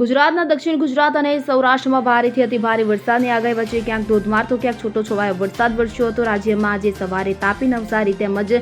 ગુજરાતના દક્ષિણ ગુજરાત અને સૌરાષ્ટ્રમાં ભારેથી અતિ ભારે વરસાદની આગાહી વચ્ચે ક્યાંક ધોધમાર તો ક્યાંક છૂટો છવાયો વરસાદ વરસ્યો હતો. રાજ્યમાં આજે સવારે તાપી નવસારી તેમજ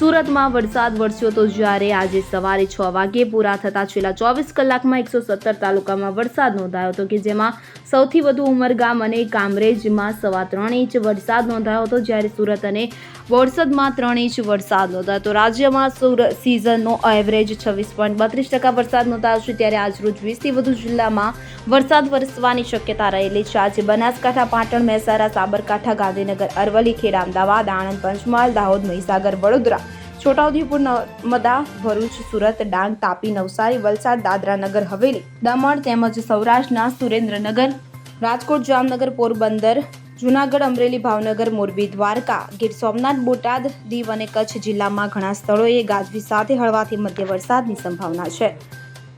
સુરતમાં વરસાદ વરસ્યો હતો. જ્યારે આજે સવારે છ વાગ્યે પૂરા થતા છેલ્લા ચોવીસ કલાકમાં એકસો સત્તર તાલુકામાં વરસાદ નોંધાયો હતો કે જેમાં સૌથી વધુ ઉમરગામ અને કામરેજમાં સવા ત્રણ ઇંચ વરસાદ નોંધાયો હતો. જ્યારે સુરત અને બોરસદમાં ત્રણ ઇંચ વરસાદ નોંધાયો હતો. રાજ્યમાં સુર સિઝનનો એવરેજ છવ્વીસ પોઈન્ટ બત્રીસ ટકા વરસાદ નોંધાયો છે. ત્યારે આજરોજ વીસથી વધુ જિલ્લામાં વરસાદ વરસવાની શક્યતા રહેલી છે. આજે બનાસકાંઠા, પાટણ, મહેસાણા, સાબરકાંઠા, ગાંધીનગર, અરવલ્લી, ખેડા, અમદાવાદ, આણંદ, પંચમહાલ, દાહોદ, મહીસાગર, વડોદરા, છોટાઉદેપુર નર્મદા ભરૂચ, સુરત, ડાંગ, તાપી, નવસારી, વલસાડ, દાદરા નગર, હવેલી, દમણ તેમજ સૌરાષ્ટ્રના સુરેન્દ્રનગર, રાજકોટ, જામનગર, પોરબંદર, જૂનાગઢ, અમરેલી, ભાવનગર, મોરબી, દ્વારકા, ગીર સોમનાથ, બોટાદ, દીવ અને કચ્છ જિલ્લામાં ઘણા સ્થળોએ ગાજવી સાથે હળવાથી મધ્ય વરસાદની સંભાવના છે.